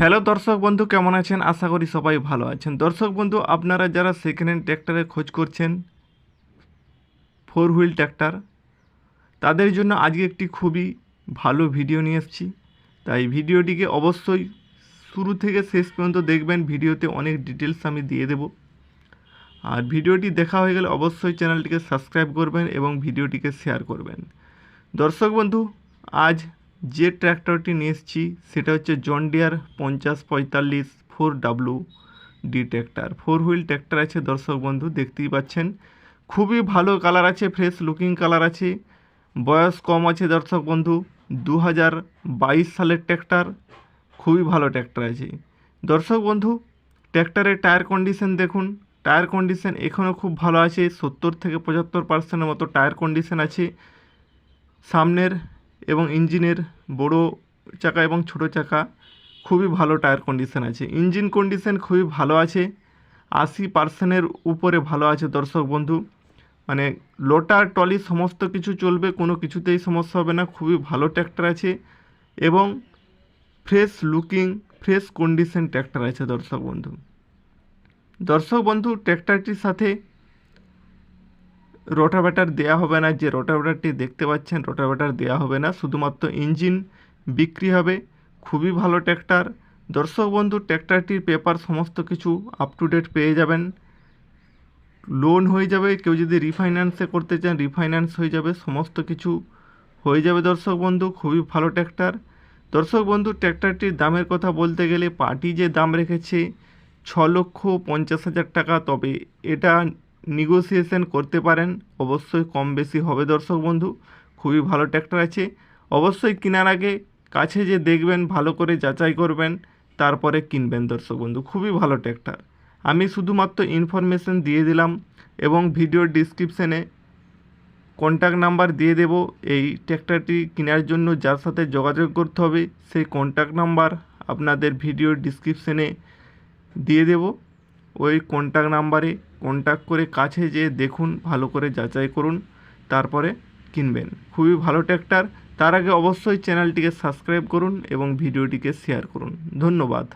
Hello দর্শক বন্ধু, কেমন আছেন? আশা করি সবাই ভালো আছেন। দর্শক বন্ধু, আপনারা যারা সেকেন্ড হ্যান্ড ট্র্যাক্টরের খোঁজ করছেন ফোর হুইল ট্র্যাক্টর তাদের জন্য আজকে একটি খুবই ভালো ভিডিও নিয়ে এসেছি। তাই ভিডিওটিকে অবশ্যই শুরু থেকে শেষ পর্যন্ত দেখবেন। ভিডিওতে অনেক ডিটেলস আমি দিয়ে দেব। আর ভিডিওটি দেখা হয়ে গেলে অবশ্যই চ্যানেলটিকে সাবস্ক্রাইব করবেন এবং ভিডিওটিকে শেয়ার করবেন। দর্শক বন্ধু, আজ যে ট্র্যাক্টরটি নিয়ে এসেছি সেটা হচ্ছে জন ডিয়ার পঞ্চাশ পঁয়তাল্লিশ four W D tractor four wheel tractor আছে, দর্শক বন্ধু, দেখতেই পাচ্ছেন। খুবই ভালো কালার আছে ফ্রেশ লুকিং কালার আছে। বয়স কম আছে, দর্শক বন্ধু দু হাজার বাইশ সালের ট্র্যাক্টর খুবই ভালো ট্র্যাক্টর আছে। দর্শক বন্ধু ট্র্যাক্টরের টায়ার কন্ডিশন দেখুন। টায়ার কন্ডিশন এখনও খুব ভালো আছে, সত্তর থেকে পঁচাত্তর পার্সেন্টের মতো টায়ার কন্ডিশন আছে। সামনের এবং ইঞ্জিনের বড় চাকা এবং ছোট চাকা, খুবই ভালো টায়ার কন্ডিশন আছে। ইঞ্জিন কন্ডিশন খুবই ভালো আছে, আশি পার্সেন্টের উপরে ভালো আছে দর্শক বন্ধু। মানে লোটার টলি সমস্ত কিছু চলবে, কোনো কিছুতেই সমস্যা হবে না, খুবই ভালো ট্র্যাক্টর আছে এবং fresh looking fresh condition tractor আছে দর্শক বন্ধু। দর্শক বন্ধু ট্র্যাক্টরটির সাথে রোটাভেটার দেওয়া হবে না, যে রোটাভেটারটি দেখতে পাচ্ছেন, রোটাভেটার দেওয়া হবে না। শুধুমাত্র ইঞ্জিন বিক্রি হবে, খুবই ভালো ট্র্যাক্টর। দর্শক বন্ধু, ট্র্যাক্টরটির পেপার সমস্ত কিছু আপ টু ডেট পেয়ে যাবেন। লোন হয়ে যাবে, কেউ যদি রিফাইন্যান্সে করতে চান রিফাইন্যান্স হয়ে যাবে, সমস্ত কিছু হয়ে যাবে দর্শক বন্ধু, খুবই ভালো ট্র্যাক্টর। দর্শক বন্ধু, ট্র্যাক্টরটির দামের কথা বলতে গেলে পার্টি যে দাম রেখেছে, ছ লক্ষ পঞ্চাশ হাজার টাকা, তবে এটা নেগোসিয়েশন করতে পারেন, অবশ্যই কম বেশি হবে দর্শক বন্ধু, খুবই ভালো ট্র্যাক্টর আছে। অবশ্যই কেনার আগে কাছে যে দেখবেন, ভালো করে যাচাই করবেন, তারপরে কিনবেন দর্শক বন্ধু, খুবই ভালো ট্র্যাক্টর আমি শুধুমাত্র ইনফরমেশন দিয়ে দিলাম এবং ভিডিওর ডিসক্রিপশানে কন্ট্যাক্ট নাম্বার দিয়ে দেব, এই ট্র্যাক্টরটি কেনার জন্য যার সাথে যোগাযোগ করতে হবে, সেই কন্ট্যাক্ট নাম্বার আপনাদের ভিডিওর ডিসক্রিপশানে দিয়ে দেব। ওই কন্ট্যাক্ট নাম্বারে কন্ট্যাক্ট করে কাছে যেয়ে দেখুন, ভালো করে যাচাই করুন, তারপরে কিনবেন। খুবই ভালো ট্র্যাক্টর তার আগে অবশ্যই চ্যানেলটিকে সাবস্ক্রাইব করুন এবং ভিডিওটিকে শেয়ার করুন। ধন্যবাদ।